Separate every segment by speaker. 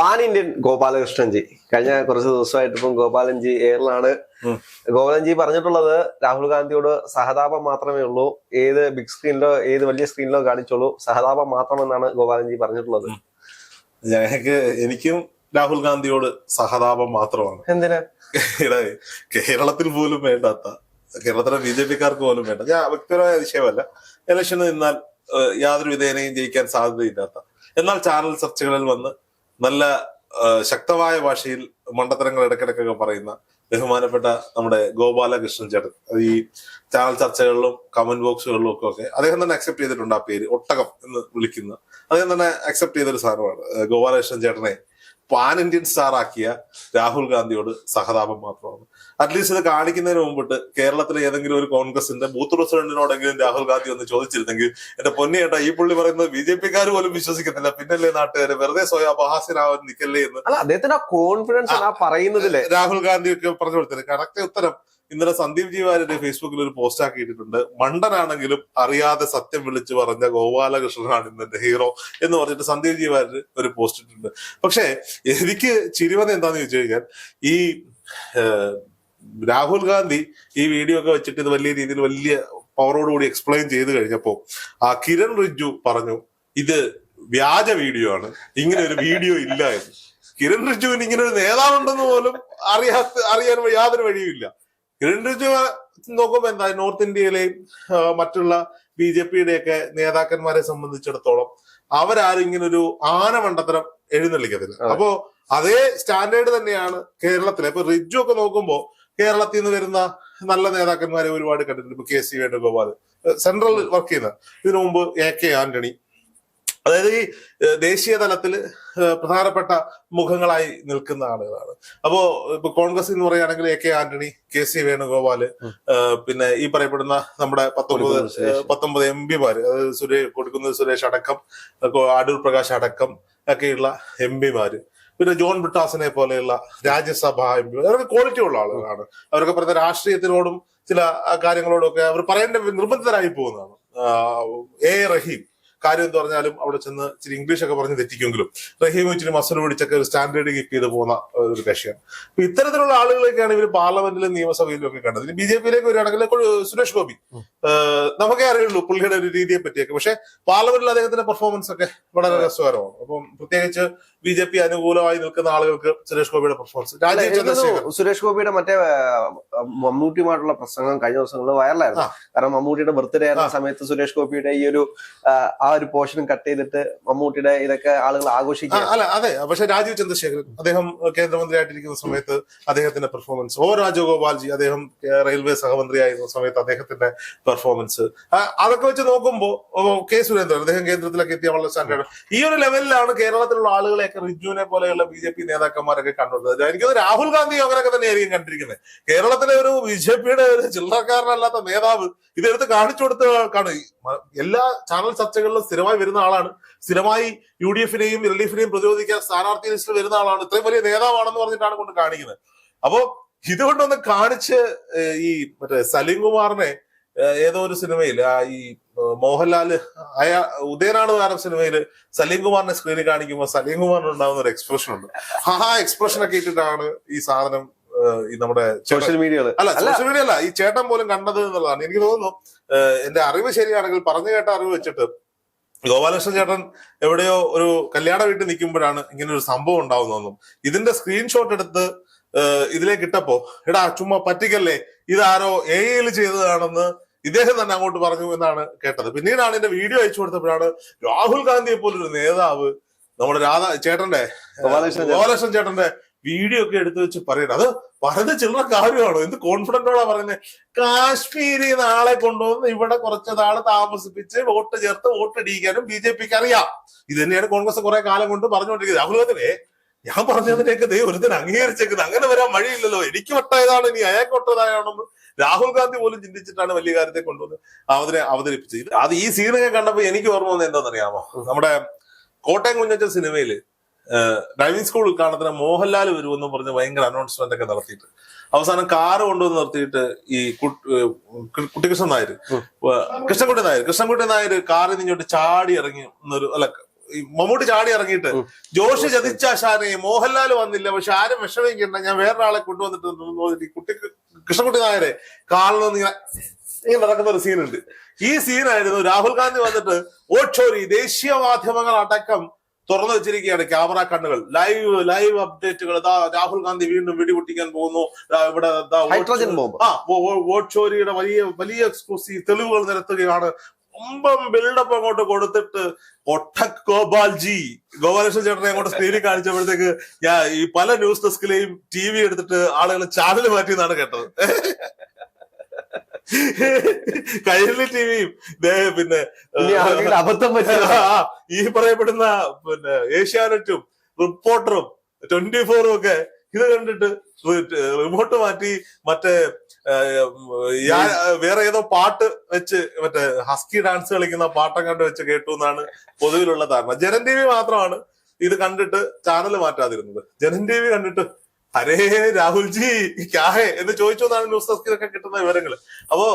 Speaker 1: Pan Indian ഗോപാലകൃഷ്ണൻജി കഴിഞ്ഞ കുറച്ച് ദിവസമായിട്ട് ഇപ്പം ഗോപാലൻജി എയറിലാണ്. ഗോപാലൻജി പറഞ്ഞിട്ടുള്ളത് രാഹുൽ ഗാന്ധിയോട് സഹതാപം മാത്രമേ ഉള്ളൂ. ഏത് ബിഗ് സ്ക്രീനിലോ ഏത് വലിയ സ്ക്രീനിലോ കാണിച്ചോളൂ. സഹതാപം മാത്രമെന്നാണ് ഗോപാലൻജി പറഞ്ഞിട്ടുള്ളത്.
Speaker 2: ഞങ്ങൾക്ക് എനിക്കും രാഹുൽ ഗാന്ധിയോട് സഹതാപം മാത്രമാണ്.
Speaker 1: എന്തിനാ?
Speaker 2: കേരളത്തിൽ പോലും വേണ്ടാത്ത കേരളത്തിലെ ബി ജെ പിക്കാർക്ക് പോലും വേണ്ട. ഞാൻ വ്യക്തിപരമായ വിഷയമല്ല ഇലക്ഷന് നിന്നാൽ യാതൊരു വിധേനയും ജയിക്കാൻ സാധ്യതയില്ലാത്ത. എന്നാൽ ചാനൽ ചർച്ചകളിൽ വന്ന് നല്ല ശക്തമായ ഭാഷയിൽ മണ്ടത്തരങ്ങൾ ഇടയ്ക്കിടയ്ക്കൊക്കെ പറയുന്ന ബഹുമാനപ്പെട്ട നമ്മുടെ ഗോപാലകൃഷ്ണൻ ചേട്ടൻ. ഈ ചാനൽ ചർച്ചകളിലും കമന്റ് ബോക്സുകളിലും ഒക്കെ ഒക്കെ അദ്ദേഹം തന്നെ അക്സെപ്റ്റ് ചെയ്തിട്ടുണ്ട് ആ പേര്. ഒട്ടകം എന്ന് വിളിക്കുന്ന. അദ്ദേഹം തന്നെ അക്സെപ്റ്റ് ചെയ്തൊരു സാധനമാണ് ഗോപാലകൃഷ്ണൻ ചേട്ടനെ പാൻ ഇന്ത്യൻ സ്റ്റാർ ആക്കിയ രാഹുൽ ഗാന്ധിയോട് സഹതാപം മാത്രമാണ്. അറ്റ്ലീസ്റ്റ് ഇത് കാണിക്കുന്നതിന് മുമ്പിട്ട് കേരളത്തിലെ ഏതെങ്കിലും ഒരു കോൺഗ്രസിന്റെ ബൂത്ത് പ്രസിഡന്റിനോടെങ്കിലും രാഹുൽ ഗാന്ധി ഒന്ന് ചോദിച്ചിരുന്നെങ്കിൽ എന്റെ പൊന്നിയേട്ടാ ഈ പുള്ളി പറയുന്നത് ബി ജെ പിക്കാർ പോലും വിശ്വസിക്കുന്നില്ല പിന്നല്ലേ നാട്ടുകാര്? വെറുതെ സ്വയം അപഹാസ്യനാവാൻ നിൽക്കല്ലേ എന്ന്.
Speaker 1: അല്ല അദ്ദേഹത്തിന്റെ ആ കോൺഫിഡൻസ് പറയുന്നതില്ലേ പറയുന്നതിലെ.
Speaker 2: രാഹുൽ ഗാന്ധി ഒക്കെ പറഞ്ഞു കൊടുത്തത്. കറക്റ്റ് ഉത്തരം ഇന്നലെ സന്ദീപ് ജി വാര്യരുടെ ഫേസ്ബുക്കിൽ ഒരു പോസ്റ്റ് ആക്കിയിട്ടുണ്ട് മണ്ടനാണെങ്കിലും അറിയാതെ സത്യം വിളിച്ചു പറഞ്ഞ ഗോപാലകൃഷ്ണനാണ് ഇന്നത്തെ ഹീറോ എന്ന് പറഞ്ഞിട്ട് സന്ദീപ് ജി വാര്യർ ഒരു പോസ്റ്റ് ഇട്ടിട്ടുണ്ട്. പക്ഷേ എനിക്ക് ചിരിവത എന്താന്ന് ചോദിച്ചു കഴിഞ്ഞാൽ ഈ രാഹുൽ ഗാന്ധി ഈ വീഡിയോ ഒക്കെ വെച്ചിട്ട് ഇത് വലിയ രീതിയിൽ വലിയ പവറോടുകൂടി എക്സ്പ്ലെയിൻ ചെയ്ത് കഴിഞ്ഞപ്പോ ആ കിരൺ റിജ്ജു പറഞ്ഞു ഇത് വ്യാജ വീഡിയോ ആണ്. ഇങ്ങനെ ഒരു വീഡിയോ ഇല്ല എന്ന്. കിരൺ റിജ്ജുവിന് ഇങ്ങനെ ഒരു നേതാവുണ്ടെന്ന് പോലും അറിയാത്ത അറിയാൻ യാതൊരു വഴിയുമില്ല. കിരൺ റിജ്ജു നോക്കുമ്പോ എന്താ നോർത്ത് ഇന്ത്യയിലെയും മറ്റുള്ള ബി ജെ പിയുടെ ഒക്കെ നേതാക്കന്മാരെ സംബന്ധിച്ചിടത്തോളം അവരാരും ഇങ്ങനെ ഒരു ആന മണ്ടത്തരം എഴുന്നള്ളിക്കത്തില്ല അപ്പോ അതേ സ്റ്റാൻഡേർഡ് തന്നെയാണ് കേരളത്തിലെ. ഇപ്പൊ റിജു ഒക്കെ നോക്കുമ്പോ കേരളത്തിൽ നിന്ന് വരുന്ന നല്ല നേതാക്കന്മാരെ ഒരുപാട് കണ്ടിട്ടുണ്ട്. ഇപ്പൊ K C Venugopal central work ചെയ്യുന്ന. ഇതിനു മുമ്പ് എ കെ ആന്റണി അതായത് ഈ ദേശീയ തലത്തിൽ പ്രധാനപ്പെട്ട മുഖങ്ങളായി നിൽക്കുന്ന ആളുകളാണ്. അപ്പോ ഇപ്പൊ കോൺഗ്രസ് എന്ന് പറയുകയാണെങ്കിൽ A K Antony K C Venugopal പിന്നെ ഈ പറയപ്പെടുന്ന നമ്മുടെ പത്തൊമ്പത്. പത്തൊമ്പത് എം പിമാര് അതായത് സുരേഷ് കൊടുക്കുന്ന സുരേഷ് അടക്കം അടൂർ പ്രകാശ് അടക്കം ഒക്കെയുള്ള എം പിമാര്. പിന്നെ ജോൺ ബ്രിട്ടാസിനെ പോലെയുള്ള രാജ്യസഭാ എം പി അവരൊക്കെ ക്വാളിറ്റി ഉള്ള ആളുകളാണ്. അവരൊക്കെ പറയുന്ന രാഷ്ട്രീയത്തിനോടും ചില കാര്യങ്ങളോടും ഒക്കെ അവർ പറയേണ്ട നിർബന്ധിതരായി പോകുന്നതാണ്. എ റഹീം. കാര്യം എന്ന് പറഞ്ഞാലും അവിടെ ചെന്ന് ഇച്ചിരി ഇംഗ്ലീഷ് ഒക്കെ പറഞ്ഞ് തെറ്റിക്കുമെങ്കിലും റഹീം ഇച്ചിരി മസൽ പിടിച്ചൊക്കെ ഒരു സ്റ്റാൻഡേർഡ് കീപ്പ് ചെയ്ത് പോകുന്ന ഒരു കക്ഷിയാണ്. അപ്പൊ ഇത്തരത്തിലുള്ള ആളുകളൊക്കെയാണ് ഇവർ പാർലമെന്റിലും നിയമസഭയിലും ഒക്കെ കണ്ടത്. ഇനി ബി ജെ പിയിലേക്ക് വരികയാണെങ്കിൽ സുരേഷ് ഗോപി നമുക്കേ അറിയുള്ളൂ പുള്ളിയുടെ ഒരു രീതിയെ പറ്റിയൊക്കെ പക്ഷെ പാർലമെന്റിൽ അദ്ദേഹത്തിന്റെ പെർഫോമൻസ് ഒക്കെ വളരെ രസകരമാണ്. അപ്പം പ്രത്യേകിച്ച് ബി ജെ പി അനുകൂലമായി നിൽക്കുന്ന ആളുകൾക്ക് സുരേഷ് ഗോപിയുടെ പെർഫോമൻസ് രാജീവ് ചന്ദ്രശേഖർ
Speaker 1: സുരേഷ് ഗോപിയുടെ മറ്റേ മമ്മൂട്ടിയുമായിട്ടുള്ള പ്രസംഗം കഴിഞ്ഞ ദിവസങ്ങളിൽ വൈറലായിരുന്നു. കാരണം മമ്മൂട്ടിയുടെ ബർത്ത്ഡേ ആയിരുന്ന സമയത്ത് സുരേഷ് ഗോപിയുടെ ഈ ഒരു ആ, ഒരു പോർഷൻ കട്ട് ചെയ്തിട്ട് മമ്മൂട്ടിയുടെ ഇതൊക്കെ ആളുകൾ ആഘോഷിക്കുക
Speaker 2: അല്ല അതെ. പക്ഷെ രാജീവ് ചന്ദ്രശേഖരൻ അദ്ദേഹം കേന്ദ്രമന്ത്രിയായിട്ടിരിക്കുന്ന സമയത്ത് അദ്ദേഹത്തിന്റെ പെർഫോമൻസ് ഓ രാജഗോപാൽജി അദ്ദേഹം റെയിൽവേ സഹമന്ത്രിയായിരുന്ന സമയത്ത് അദ്ദേഹത്തിന്റെ പെർഫോമൻസ് അതൊക്കെ വെച്ച് നോക്കുമ്പോൾ കെ സുരേന്ദ്രൻ അദ്ദേഹം കേന്ദ്രത്തിലൊക്കെ എത്തിയ വളരെ സ്റ്റാൻഡേർഡ് ഈ ഒരു ലെവലിലാണ് കേരളത്തിലുള്ള ആളുകളെയൊക്കെ റിജുവിനെ പോലെയുള്ള ബി ജെ പി നേതാക്കന്മാരൊക്കെ കണ്ടുവരുന്നത് എനിക്ക് തോന്നുന്നു രാഹുൽ ഗാന്ധി അങ്ങനെയൊക്കെ തന്നെയായിരിക്കും കണ്ടിരിക്കുന്നത്. കേരളത്തിലെ ഒരു ബി ജെ പിയുടെ ഒരു ചില്ലറക്കാരനല്ലാത്ത നേതാവ് ഇതെടുത്ത് കാണിച്ചു കൊടുത്ത് കാണും. എല്ലാ ചാനൽ ചർച്ചകളിലും സ്ഥിരമായി വരുന്ന ആളാണ്. സ്ഥിരമായി യു ഡി എഫിനെയും എൽ ഡി എഫിനെയും പ്രതിരോധിക്കാൻ സ്ഥാനാർത്ഥി ലിസ്റ്റിൽ വരുന്ന ആളാണ്. ഇത്രയും വലിയ നേതാവാണെന്ന് പറഞ്ഞിട്ടാണ് കൊണ്ട് കാണിക്കുന്നത്. അപ്പോ ഇതുകൊണ്ടൊന്ന് കാണിച്ച് ഈ മറ്റേ സലീം കുമാറിനെ ഏതോ ഒരു സിനിമയിൽ ആ ഈ മോഹൻലാൽ അയാ ഉദയനാണ് താരം സിനിമയിൽ സലീം കുമാറിനെ സ്ക്രീനിൽ കാണിക്കുമ്പോൾ സലീം കുമാറിന് ഉണ്ടാകുന്ന ഒരു എക്സ്പ്രഷൻ ഉണ്ട്. ആ എക്സ്പ്രഷൻ ഒക്കെ ഇട്ടിട്ടാണ് ഈ സാധനം ഈ നമ്മുടെ
Speaker 1: സോഷ്യൽ മീഡിയ
Speaker 2: അല്ല. സോഷ്യൽ മീഡിയ അല്ല ഈ ചേട്ടൻ പോലും കണ്ടത് എന്നുള്ളതാണ്. എനിക്ക് തോന്നുന്നു എന്റെ അറിവ് ശരിയാണെങ്കിൽ പറഞ്ഞു കേട്ട അറിവ് വെച്ചിട്ട് ഗോപാലകൃഷ്ണൻ ചേട്ടൻ എവിടെയോ ഒരു കല്യാണ വീട്ടിൽ നിൽക്കുമ്പോഴാണ് ഇങ്ങനെ ഒരു സംഭവം ഉണ്ടാവുന്നതെന്നും. ഇതിന്റെ സ്ക്രീൻഷോട്ട് എടുത്ത് ഇതിലേക്ക് ഇട്ടപ്പോ എടാ ചുമ്മാ പറ്റിക്കല്ലേ? ഇതാരോ എ ഐയിൽ ചെയ്തതാണെന്ന് ഇദ്ദേഹം തന്നെ അങ്ങോട്ട് പറഞ്ഞു എന്നാണ് കേട്ടത്. പിന്നീടാണ് ഇതിന്റെ വീഡിയോ അയച്ചു കൊടുത്തപ്പോഴാണ് രാഹുൽ ഗാന്ധിയെ പോലൊരു നേതാവ് നമ്മുടെ രാധാ ചേട്ടന്റെ
Speaker 1: ഗോപാലകൃഷ്ണൻ
Speaker 2: ചേട്ടന്റെ വീഡിയോ ഒക്കെ എടുത്തു വെച്ച് പറയുന്നത്. അത് പറഞ്ഞ ചില്ലറ കാര്യമാണോ? എന്ത് കോൺഫിഡന്റോടാ പറയുന്നത് കാശ്മീരി നാളെ കൊണ്ടുവന്ന് ഇവിടെ കുറച്ച് നാൾ താമസിപ്പിച്ച് വോട്ട് ചേർത്ത് വോട്ട് ഇടിക്കാനും ബി ജെ പിക്ക് അറിയാം. ഇത് തന്നെയാണ് കോൺഗ്രസ് കുറെ കാലം കൊണ്ട് പറഞ്ഞുകൊണ്ടിരിക്കുന്നത്. രാഹുൽ ഗാന്ധിയെ ഞാൻ പറഞ്ഞതിനെയൊക്കെ ദേ ഒരുത്തൻ അംഗീകരിച്ചേക്കുന്നത്. അങ്ങനെ വരാൻ വഴിയില്ലല്ലോ. എനിക്ക് വട്ടായതാണ് ഇനി അയാൾക്ക് വട്ടതായാണെന്ന് രാഹുൽ ഗാന്ധി പോലും ചിന്തിച്ചിട്ടാണ് വലിയ കാര്യത്തെ കൊണ്ടുവന്ന് അവതരെ അവതരിപ്പിച്ചത്. അത് ഈ സീനൊക്കെ കണ്ടപ്പോൾ എനിക്ക് ഓർമ്മ വന്നത് എന്താണെന്നറിയാമോ? നമ്മുടെ കോട്ടയം കുഞ്ഞച്ചൻ സിനിമയിൽ ഡ്രൈവിംഗ് സ്കൂൾ ഉദ്ഘാടനത്തിന് മോഹൻലാൽ വരുമെന്ന് പറഞ്ഞ് ഭയങ്കര അനൗൺസ്മെന്റ് ഒക്കെ നടത്തിയിട്ട്. അവസാനം കാറ് കൊണ്ടുവന്ന് നിർത്തിയിട്ട് ഈ കുട്ടികൃഷ്ണൻ നായർ കൃഷ്ണൻകുട്ടി നായർ കൃഷ്ണൻകുട്ടി നായർ കാറിൽ നിന്ന് ഇങ്ങോട്ട് ചാടി ഇറങ്ങി എന്നൊരു അല്ല മമ്മൂട്ടി ചാടി ഇറങ്ങിയിട്ട് ജോഷ് ചതിച്ച ഷാനെ മോഹൻലാൽ വന്നില്ല പക്ഷെ ആരും വിഷമിക്കണ്ട ഞാൻ വേറൊരാളെ കൊണ്ടുവന്നിട്ട് ഈ കുട്ടി കൃഷ്ണൻകുട്ടി നായരെ കാണണമെന്ന് ഇങ്ങനെ ഇങ്ങനെ നടക്കുന്ന ഒരു സീനുണ്ട് ഈ സീനായിരുന്നു രാഹുൽ ഗാന്ധി വന്നിട്ട് ഓക്ഷോരി ദേശീയ മാധ്യമങ്ങൾ അടക്കം തുറന്നു വെച്ചിരിക്കുകയാണ് ക്യാമറ കണ്ണുകൾ. ലൈവ് ലൈവ് അപ്ഡേറ്റുകൾ. ഇതാ രാഹുൽ ഗാന്ധി വീണ്ടും വെടിപൊട്ടിക്കാൻ പോകുന്നു. ഇവിടെ
Speaker 1: ഹൈഡ്രജൻ ബോംബ്.
Speaker 2: ആ വോട്ട് ചോരിയുടെ വലിയ വലിയ എക്സ്ക്ലൂസീവ് തെളിവുകൾ നിരത്തുകയാണ് ഒമ്പം ബിൽഡപ്പ് അങ്ങോട്ട് കൊടുത്തിട്ട് ഒട്ടക് ഗോപാൽജി ഗോപാലകൃഷ്ണൻ ചേട്ടനെ അങ്ങോട്ട് സ്ക്രീനിൽ കാണിച്ചപ്പോഴത്തേക്ക് ഞാൻ ഈ പല ന്യൂസ് ഡെസ്കിലെയും ടി വി എടുത്തിട്ട് ആളുകൾ ചാനൽ മാറ്റി എന്നാണ് കേട്ടത് കൈരളി ടിവിയും പിന്നെ
Speaker 1: ഇനി ആർക്കെങ്കിലും അബദ്ധം പറ്റിയ
Speaker 2: ആ, ഈ പറയപ്പെടുന്ന പിന്നെ ഏഷ്യാനെറ്റും റിപ്പോർട്ടറും ട്വന്റി ഫോറും ഒക്കെ ഇത് കണ്ടിട്ട് റിമോട്ട് മാറ്റി മറ്റേ വേറെ ഏതോ പാട്ട് വെച്ച് മറ്റേ ഹസ്കി ഡാൻസ് കളിക്കുന്ന പാട്ടം കണ്ട് വെച്ച് കേട്ടു എന്നാണ് പൊതുവിലുള്ള ധാരണ. ജനൻ ടി വി മാത്രമാണ് ഇത് കണ്ടിട്ട് ചാനൽ മാറ്റാതിരുന്നത്. ജനൻ ടി വി കണ്ടിട്ട് ഹരേ രാഹുൽജി ക്യാഹേ എന്ന് ചോദിച്ചു എന്നാണ് ന്യൂസ് ഡെസ്കിലൊക്കെ കിട്ടുന്ന വിവരങ്ങൾ അപ്പോ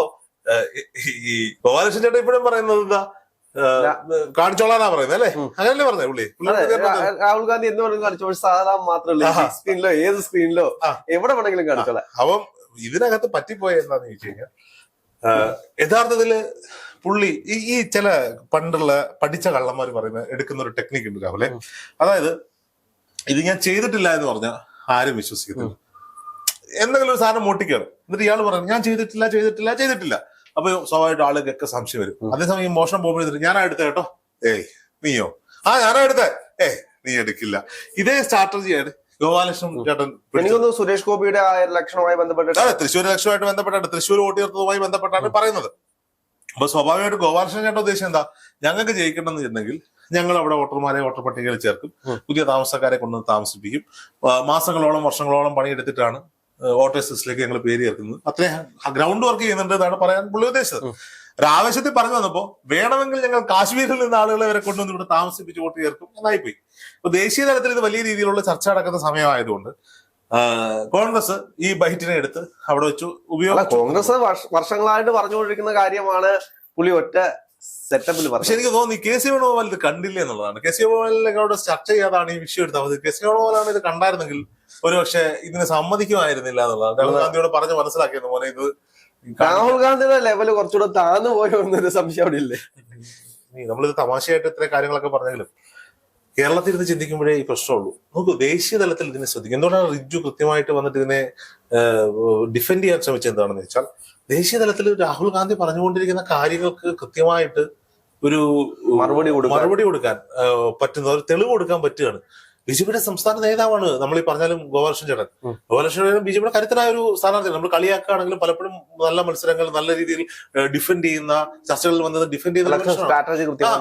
Speaker 2: ഈ ഗോപാലകൃഷ്ണൻ ചേട്ടൻ ഇപ്പോഴും പറയുന്നത് എന്താ? ആ, കാണിച്ചോളാനാ പറയുന്നത് അല്ലേ? അങ്ങനല്ലേ പറഞ്ഞേ പുള്ളി?
Speaker 1: രാഹുൽ ഗാന്ധി എന്ന് പറയുന്നത് കാണിച്ചോ സാധാരണ മാത്രമല്ല. സ്ക്രീനിലോ ഏത് സ്ക്രീനിലോ. എവിടെ വേണമെങ്കിലും കാണിച്ചോളാം.
Speaker 2: അപ്പം ഇതിനകത്ത് പറ്റിപ്പോയ എന്താന്ന് ചോദിച്ചു കഴിഞ്ഞാൽ യഥാർത്ഥത്തിൽ പുള്ളി ഈ ഈ ചില പണ്ടുള്ള പഠിച്ച കള്ളന്മാർ പറയുന്ന എടുക്കുന്ന ഒരു ടെക്നിക് ഉണ്ട് രാഹുലെ. അതായത് ഇത് ഞാൻ ചെയ്തിട്ടില്ല എന്ന് പറഞ്ഞാൽ ആരും വിശ്വസിക്കത്തില്ല. എന്തെങ്കിലും ഒരു സാധനം മോട്ടിക്കാണ് എന്നിട്ട് ഇയാൾ പറഞ്ഞു ഞാൻ ചെയ്തിട്ടില്ല ചെയ്തിട്ടില്ല ചെയ്തിട്ടില്ല. അപ്പൊ സ്വാഭാവികമായിട്ട് ആളുകൾക്കൊക്കെ സംശയം വരും. അതേസമയം മോഷണം പോകുമ്പോൾ എടുത്തിട്ട് ഞാനാ എടുത്ത കേട്ടോ. ഏയ് നീയോ? ആ ഞാനാ എടുത്ത. ഏ നീ എടുക്കില്ല. ഇതേ സ്ട്രാറ്റജിയാണ് ഗോപാലകൃഷ്ണൻ ചേട്ടൻ.
Speaker 1: എനിക്കൊന്ന് സുരേഷ് ഗോപിയുടെ ലക്ഷണവുമായി ബന്ധപ്പെട്ട്
Speaker 2: അതെ തൃശ്ശൂർ ഇലക്ഷനുമായിട്ട് ബന്ധപ്പെട്ടാണ്. തൃശ്ശൂർ വോട്ട് ചേർത്തതുമായി ബന്ധപ്പെട്ടാണ് പറയുന്നത്. അപ്പൊ സ്വാഭാവികമായിട്ട് ഗോപാലകൃഷ്ണൻ ചേട്ടൻ ഉദ്ദേശം എന്താ? ഞങ്ങൾക്ക് ജയിക്കണമെന്ന് വെച്ചിട്ടുണ്ടെങ്കിൽ ഞങ്ങൾ അവിടെ വോട്ടർമാരെ വോട്ടർ പട്ടികയിൽ ചേർക്കും. പുതിയ താമസക്കാരെ കൊണ്ടുവന്ന് താമസിപ്പിക്കും. മാസങ്ങളോളം വർഷങ്ങളോളം പണിയെടുത്തിട്ടാണ് വോട്ടേഴ്സ് ലിസ്റ്റിലേക്ക് ഞങ്ങൾ പേര് ചേർക്കുന്നത്. അത്രയും ഗ്രൗണ്ട് വർക്ക് ചെയ്യുന്നുണ്ട് എന്നാണ് പറയാൻ പുള്ളി ഉദ്ദേശിച്ചത്.
Speaker 1: ഒരാവശ്യത്തിൽ
Speaker 2: ഒരു പറഞ്ഞു വന്നപ്പോ വേണമെങ്കിൽ ഞങ്ങൾ കാശ്മീരിൽ നിന്ന് ആളുകളെ വരെ കൊണ്ടുവന്ന് ഇവിടെ താമസിപ്പിച്ച് വോട്ട് ചേർക്കും എന്നായിപ്പോയി. അപ്പൊ ദേശീയ തലത്തിൽ ഇത് വലിയ രീതിയിലുള്ള ചർച്ച നടക്കുന്ന സമയമായതുകൊണ്ട് കോൺഗ്രസ് ഈ ബൈറ്റിനെ എടുത്ത് അവിടെ വെച്ച് ഉപയോഗം
Speaker 1: കോൺഗ്രസ് വർഷ- വർഷങ്ങളായിട്ട് പറഞ്ഞുകൊണ്ടിരിക്കുന്ന കാര്യമാണ് പുള്ളി ഒറ്റ സെറ്റപ്പിൽ
Speaker 2: പക്ഷെ എനിക്ക് തോന്നുന്നു കെ സി വേണുഗോപാൽ ഇത് കണ്ടില്ല എന്നുള്ളതാണ്. കെ സി വേണുഗോപാലിനോട് ചർച്ച ചെയ്യാതാണ് ഈ വിഷയം എടുത്താൽ മതി കെ സി വേണുഗോപാലാണ് ഇത് കണ്ടായിരുന്നെങ്കിൽ ഒരു പക്ഷെ ഇതിന് സമ്മതിക്കുമായിരുന്നില്ല എന്നുള്ളതാണ് രാഹുൽ ഗാന്ധിയോട് പറഞ്ഞ് മനസ്സിലാക്കിയത് പോലെ ഇത്
Speaker 1: രാഹുൽ ഗാന്ധിയുടെ ലെവൽ കുറച്ചുകൂടെ താന്നു പോയോ എന്നൊരു സംശയം അവിടെ ഇല്ലേ?
Speaker 2: നമ്മളിത് തമാശയായിട്ട് ഇത്ര കാര്യങ്ങളൊക്കെ പറഞ്ഞെങ്കിലും കേരളത്തിൽ ഇരുന്ന് ചിന്തിക്കുമ്പോഴേ ഈ പ്രശ്നമുള്ളൂ. നമുക്ക് ദേശീയ തലത്തിൽ ഇതിനെ ശ്രദ്ധിക്കും. എന്തുകൊണ്ടാണ് റിജു കൃത്യമായിട്ട് വന്നിട്ട് ഇതിനെ ഡിഫെൻഡ് ചെയ്യാൻ ശ്രമിച്ചത് എന്താണെന്ന് വെച്ചാൽ ദേശീയ തലത്തിൽ രാഹുൽ ഗാന്ധി പറഞ്ഞുകൊണ്ടിരിക്കുന്ന കാര്യങ്ങൾക്ക് കൃത്യമായിട്ട് ഒരു
Speaker 1: മറുപടി കൊടുക്കാൻ.
Speaker 2: മറുപടി കൊടുക്കാൻ പറ്റുന്ന ഒരു തെളിവ് കൊടുക്കാൻ പറ്റുകയാണ് ബിജെപിയുടെ സംസ്ഥാന നേതാവാണ്. നമ്മൾ ഈ പറഞ്ഞാലും ഗോപാലകൃഷ്ണൻ ചേട്ടൻ. ഗോപാലകൃഷ്ണൻ ചേട്ടൻ പിയുടെ കരുത്തനായ ഒരു സ്ഥാനാർത്ഥിയാണ് നമ്മൾ കളിയാക്കുകയാണെങ്കിലും പലപ്പോഴും നല്ല മത്സരങ്ങൾ നല്ല രീതിയിൽ ഡിഫെൻഡ് ചെയ്യുന്ന ചർച്ചകളിൽ വന്നത് ഡിഫെൻഡ് ചെയ്യുന്ന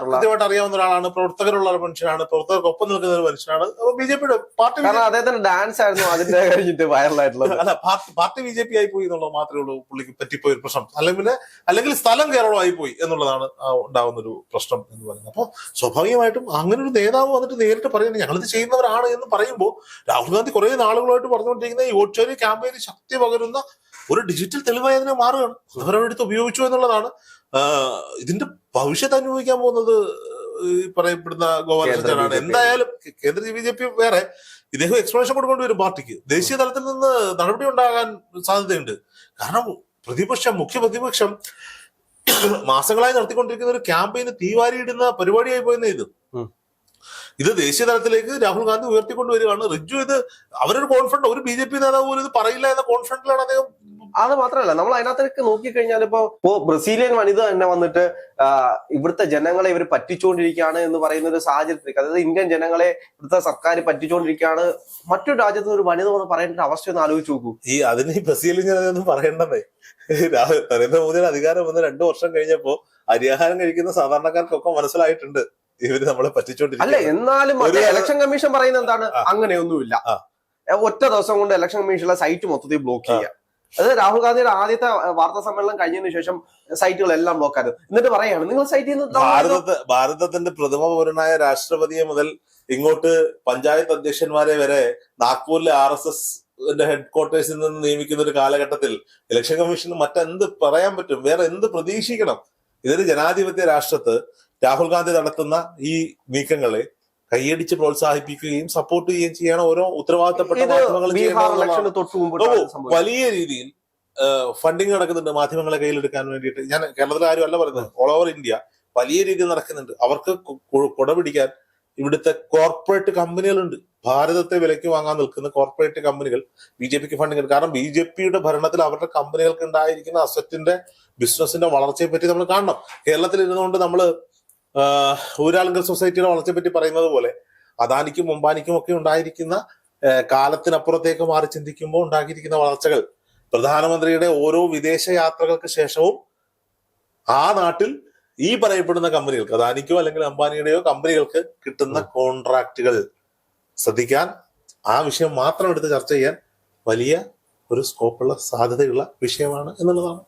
Speaker 2: കൃത്യമായിട്ട് അറിയാവുന്ന ഒരാളാണ്. പ്രവർത്തകരുള്ള ഒരു മനുഷ്യനാണ്. പ്രവർത്തകർക്കൊപ്പം നിൽക്കുന്ന ഒരു മനുഷ്യനാണ്. ബി ജെ പിയുടെ പാർട്ടി
Speaker 1: അദ്ദേഹത്തിന്റെ ഡാൻസ് ആയിരുന്നു അതിന്റെ കഴിഞ്ഞിട്ട് വൈറലായിട്ടുള്ളത്
Speaker 2: അല്ല പാർട്ടി ബി ജെ പി ആയി പോയി എന്നുള്ളത് മാത്രമേ ഉള്ളൂ. പുള്ളിക്ക് പറ്റിപ്പോയി ഒരു പ്രശ്നം. അല്ലെങ്കിൽ അല്ലെങ്കിൽ സ്ഥലം കേരളമായി പോയി എന്നുള്ളതാണ് ഉണ്ടാവുന്ന ഒരു പ്രശ്നം എന്ന് പറയുന്നത്. അപ്പോൾ സ്വാഭാവികമായിട്ടും അങ്ങനെ ഒരു നേതാവ് വന്നിട്ട് നേരിട്ട് പറയുന്നത് ഞങ്ങളിത് ചെയ്യുന്നവരാണ് എന്ന് പറയുമ്പോൾ രാഹുൽ ഗാന്ധി കുറെ നാളുകളായിട്ട് പറഞ്ഞുകൊണ്ടിരിക്കുന്ന ഈ വോട്ട് ക്യാമ്പയിന് ശക്തി പകരുന്ന ഒരു ഡിജിറ്റൽ തെളിവായി അതിനെ മാറുകയാണ് അവരവരെടുത്ത് ഉപയോഗിച്ചു എന്നുള്ളതാണ്. ഇതിന്റെ ഭവിഷ്യത്ത് അനുഭവിക്കാൻ പോകുന്നത് ഈ പറയപ്പെടുന്ന ഗോപാലകൃഷ്ണനാണ് എന്തായാലും കേന്ദ്ര ബി ജെ പി വേറെ ഇദ്ദേഹം എക്സ്പ്ലനേഷൻ കൊടുക്കേണ്ടി വരും പാർട്ടിക്ക്. ദേശീയ തലത്തിൽ നിന്ന് നടപടി ഉണ്ടാകാൻ സാധ്യതയുണ്ട്. കാരണം പ്രതിപക്ഷം മുഖ്യ പ്രതിപക്ഷം മാസങ്ങളായി നടത്തിക്കൊണ്ടിരിക്കുന്ന ഒരു ക്യാമ്പയിന് തീവാരിയിടുന്ന പരിപാടിയായി പോയിരുന്ന ഇത്. ഇത് ദേശീയ തലത്തിലേക്ക് രാഹുൽ ഗാന്ധി ഉയർത്തിക്കൊണ്ടുവരികയാണ് റിജു ഇത് അവരൊരു കോൺഫിഡന്റ് ഒരു ബി ജെ പി നേതാവ് പോലും ഇത് പറയില്ല എന്ന കോൺഫിഡന്റിലാണ് അദ്ദേഹം
Speaker 1: അത് മാത്രമല്ല നമ്മൾ അതിനകത്തേക്ക് നോക്കിക്കഴിഞ്ഞാൽ ഇപ്പോ ഇപ്പോ ബ്രസീലിയൻ വനിത തന്നെ വന്നിട്ട് ഇവിടുത്തെ ജനങ്ങളെ ഇവർ പറ്റിച്ചുകൊണ്ടിരിക്കുകയാണ് എന്ന് പറയുന്ന ഒരു സാഹചര്യത്തിലേക്ക് അതായത് ഇന്ത്യൻ ജനങ്ങളെ ഇവിടുത്തെ സർക്കാർ പറ്റിച്ചുകൊണ്ടിരിക്കുകയാണ് മറ്റൊരു രാജ്യത്ത് ഒരു വനിത വന്ന് പറയേണ്ട ഒരു അവസ്ഥ ഒന്ന് ആലോചിച്ച് നോക്കൂ.
Speaker 2: ഈ അതിന് ഈ ബ്രസീലിൽ ഒന്നും പറയണ്ടേ നരേന്ദ്രമോദിയുടെ അധികാരം വന്ന് രണ്ടു വർഷം കഴിഞ്ഞപ്പോ അരിയാഹാരം കഴിക്കുന്ന സാധാരണക്കാർക്കൊക്കെ മനസ്സിലായിട്ടുണ്ട്. ഇവർ നമ്മളെ
Speaker 1: അല്ല
Speaker 2: പറ്റിച്ചോണ്ടിരിക്കും
Speaker 1: എന്നാലും മറ്റേ ഇലക്ഷൻ കമ്മീഷൻ പറയുന്നത് എന്താണ്? അങ്ങനെയൊന്നുമില്ല. ഒറ്റ ദിവസം കൊണ്ട് ഇലക്ഷൻ കമ്മീഷനിലെ സൈറ്റ് മൊത്തത്തിൽ ബ്ലോക്ക് ചെയ്യുക അത് രാഹുൽ ഗാന്ധിയുടെ ആദ്യത്തെ വാർത്താ സമ്മേളനം കഴിഞ്ഞതിന് ശേഷം സൈറ്റുകളെല്ലാം ബ്ലോക്ക് ആയിരുന്നു. എന്നിട്ട് പറയാണ് നിങ്ങൾ സൈറ്റിൽ നിന്ന്.
Speaker 2: ഭാരത ഭാരതത്തിന്റെ പ്രഥമ പൗരനായ രാഷ്ട്രപതിയെ മുതൽ ഇങ്ങോട്ട് പഞ്ചായത്ത് അധ്യക്ഷന്മാരെ വരെ നാഗ്പൂരിലെ ആർ എസ് എസ് ഹെഡ്ക്വാർട്ടേഴ്സിൽ നിന്ന് നിയമിക്കുന്ന ഒരു കാലഘട്ടത്തിൽ ഇലക്ഷൻ കമ്മീഷന് മറ്റെന്ത് പറയാൻ പറ്റും? വേറെ എന്ത് പ്രതീക്ഷിക്കണം? ഇതൊരു ജനാധിപത്യ രാഷ്ട്രത്ത് രാഹുൽ ഗാന്ധി നടത്തുന്ന ഈ നീക്കങ്ങളെ കൈയടിച്ച് പ്രോത്സാഹിപ്പിക്കുകയും സപ്പോർട്ട് ചെയ്യുകയും ചെയ്യണ ഓരോ ഉത്തരവാദിത്തപ്പെട്ട മാധ്യമങ്ങൾ വലിയ രീതിയിൽ ഫണ്ടിങ് നടക്കുന്നുണ്ട് മാധ്യമങ്ങളെ കയ്യിലെടുക്കാൻ വേണ്ടിയിട്ട്. ഞാൻ കേരളത്തിലെ അല്ല പറയുന്നത്. ഓൾ ഓവർ ഇന്ത്യ വലിയ രീതിയിൽ നടക്കുന്നുണ്ട്. അവർക്ക് കുട പിടിക്കാൻ ഇവിടുത്തെ കോർപ്പറേറ്റ് കമ്പനികളുണ്ട് ഭാരതത്തെ വിലയ്ക്ക് വാങ്ങാൻ നിൽക്കുന്ന കോർപ്പറേറ്റ് കമ്പനികൾ ബി ജെ പിക്ക് ഫണ്ടിങ് കാരണം ബി ജെ പിയുടെ ഭരണത്തിൽ അവരുടെ കമ്പനികൾക്ക് ഉണ്ടായിരിക്കുന്ന അസറ്റിന്റെ ബിസിനസിന്റെ വളർച്ചയെ പറ്റി നമ്മൾ കാണണം. കേരളത്തിൽ ഇരുന്നുകൊണ്ട് നമ്മൾ ഊരാളുങ്കൽ സൊസൈറ്റിയുടെ വളർച്ചയെ പറ്റി പറയുന്നത് പോലെ അദാനിക്കും മുമ്പാനിക്കും ഒക്കെ ഉണ്ടായിരിക്കുന്ന കാലത്തിനപ്പുറത്തേക്ക് മാറി ചിന്തിക്കുമ്പോൾ ഉണ്ടാക്കിയിരിക്കുന്ന വളർച്ചകൾ പ്രധാനമന്ത്രിയുടെ ഓരോ വിദേശ യാത്രകൾക്ക് ശേഷവും ആ നാട്ടിൽ ഈ പറയപ്പെടുന്ന കമ്പനികൾക്ക് അദാനിക്കോ അല്ലെങ്കിൽ അംബാനിയുടെയോ കമ്പനികൾക്ക് കിട്ടുന്ന കോൺട്രാക്റ്റുകൾ ശ്രദ്ധിക്കാൻ ആ വിഷയം മാത്രം എടുത്ത് ചർച്ച ചെയ്യാൻ വലിയ ഒരു സ്കോപ്പുള്ള സാധ്യതയുള്ള വിഷയമാണ് എന്നുള്ളതാണ്.